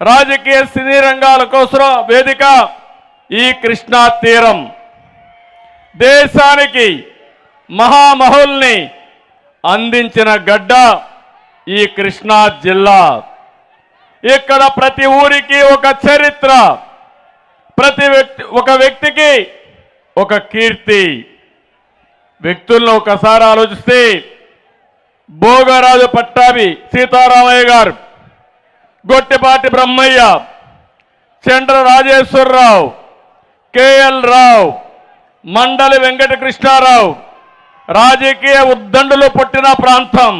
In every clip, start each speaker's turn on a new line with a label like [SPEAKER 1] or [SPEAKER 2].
[SPEAKER 1] రాజకీయ సినీ రంగాల కోసం వేదిక ఈ కృష్ణా తీరం. దేశానికి మహామహుల్ని అందించిన గడ్డ ఈ కృష్ణా జిల్లా. ఇక్కడ ప్రతి ఊరికి ఒక చరిత్ర ప్రతి వ్యక్తి ఒక వ్యక్తికి ఒక కీర్తి. వ్యక్తులను ఒకసారి ఆలోచిస్తే భోగరాజు పట్టాభి సీతారామయ్య గారు గొట్టిపాటి బ్రహ్మయ్య చండ్ర రాజేశ్వరరావు కేఎల్ రావు మండలి వెంకటకృష్ణారావు రాజకీయ ఉద్దండులు పుట్టిన ప్రాంతం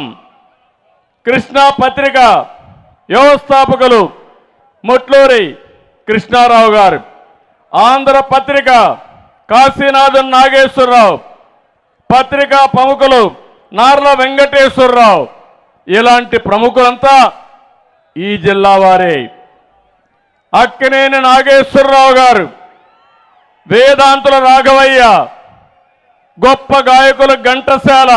[SPEAKER 1] కృష్ణా పత్రిక వ్యవస్థాపకులు ముట్లూరి కృష్ణారావు గారు ఆంధ్ర పత్రిక కాశీనాథన్ నాగేశ్వరరావు పత్రికా ప్రముఖులు నార్ల వెంకటేశ్వరరావు ఇలాంటి ప్రముఖులంతా ఈ జిల్లా వారే. అక్కినేని నాగేశ్వరరావు గారు వేదాంతుల రాఘవయ్య గొప్ప గాయకులు ఘంటసాల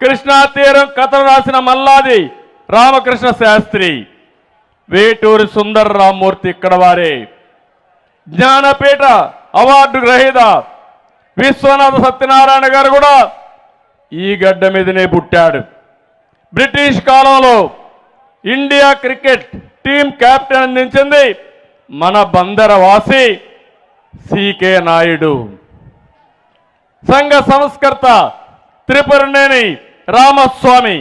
[SPEAKER 1] కృష్ణా తీరం కథలు రాసిన మల్లాది రామకృష్ణ శాస్త్రి వేటూరి సుందర రామ్మూర్తి ఇక్కడ వారే. జ్ఞానపీఠ అవార్డు గ్రహీత విశ్వనాథ సత్యనారాయణ గారు కూడా ఈ గడ్డ మీదనే పుట్టాడు. బ్రిటిష్ కాలంలో ఇండియా క్రికెట్ టీం కెప్టెన్ అందించింది మన బందరవాసి సికే నాయుడు. సంఘ సంస్కర్త త్రిపురనేని రామస్వామి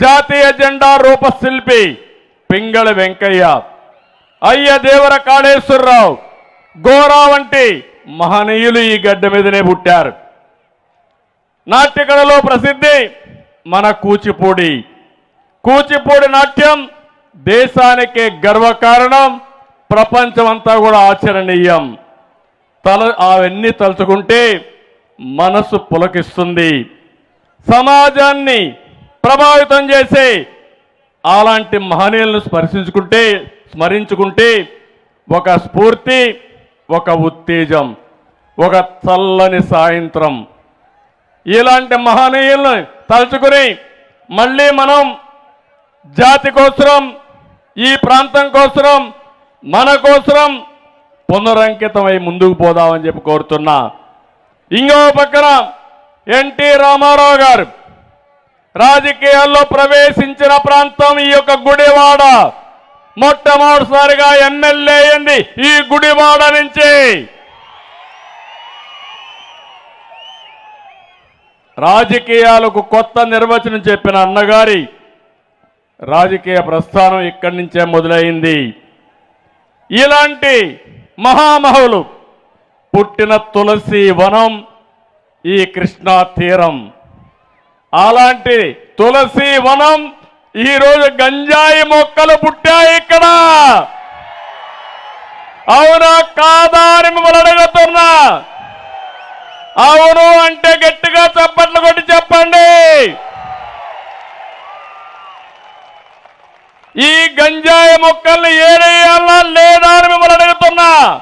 [SPEAKER 1] జాతీయ జెండా రూపశిల్పి పింగళ వెంకయ్య అయ్య దేవర కాళేశ్వరరావు గోరా వంటి మహనీయులు ఈ గడ్డ మీదనే పుట్టారు. నాట్యకళలో ప్రసిద్ధి మన కూచిపూడి. కూచిపూడి నాట్యం దేశానికి గర్వకారణం ప్రపంచమంతా కూడా ఆచరణీయం. తల అవన్నీ తలుచుకుంటే మనసు పులకిస్తుంది. సమాజాన్ని ప్రభావితం చేసే అలాంటి మహనీయులను స్పర్శించుకుంటే స్మరించుకుంటే ఒక స్ఫూర్తి ఒక ఉత్తేజం ఒక చల్లని సాయంత్రం. ఇలాంటి మహనీయులను తలుచుకుని మళ్ళీ మనం జాతి కోసరం ఈ ప్రాంతం కోసరం మన కోసరం పునరంకితమై ముందుకు పోదామని చెప్పి కోరుతున్నా. ఇంకో పక్కన ఎన్టీ రామారావు గారు రాజకీయాల్లో ప్రవేశించిన ప్రాంతం ఈ యొక్క గుడివాడ. మొట్టమొదటిసారిగా ఎమ్మెల్యే అయింది ఈ గుడివాడ నుంచి. రాజకీయాలకు కొత్త నిర్వచనం చెప్పిన అన్నగారి రాజకీయ ప్రస్థానం ఇక్కడి నుంచే మొదలైంది. ఇలాంటి మహామహులు పుట్టిన తులసి వనం ఈ కృష్ణా తీరం. అలాంటి తులసి వనం ఈరోజు గంజాయి మొక్కలు పుట్టాయి ఇక్కడ. అవునా కాదా అని మిమ్మల్ని అడుగుతున్నా. అవును అంటే గట్టిగా చప్పట్లు కొట్టి చెప్పండి. ఈ గంజాయి మొక్కల్ని ఏరేయాలా లేదా అని మిమ్మల్ని అడుగుతున్నా.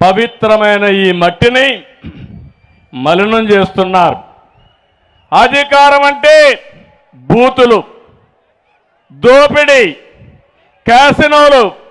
[SPEAKER 1] పవిత్రమైన ఈ మట్టిని మలినం చేస్తున్నారు. అధికారం అంటే బూతులు దోపిడీ క్యాసినోలు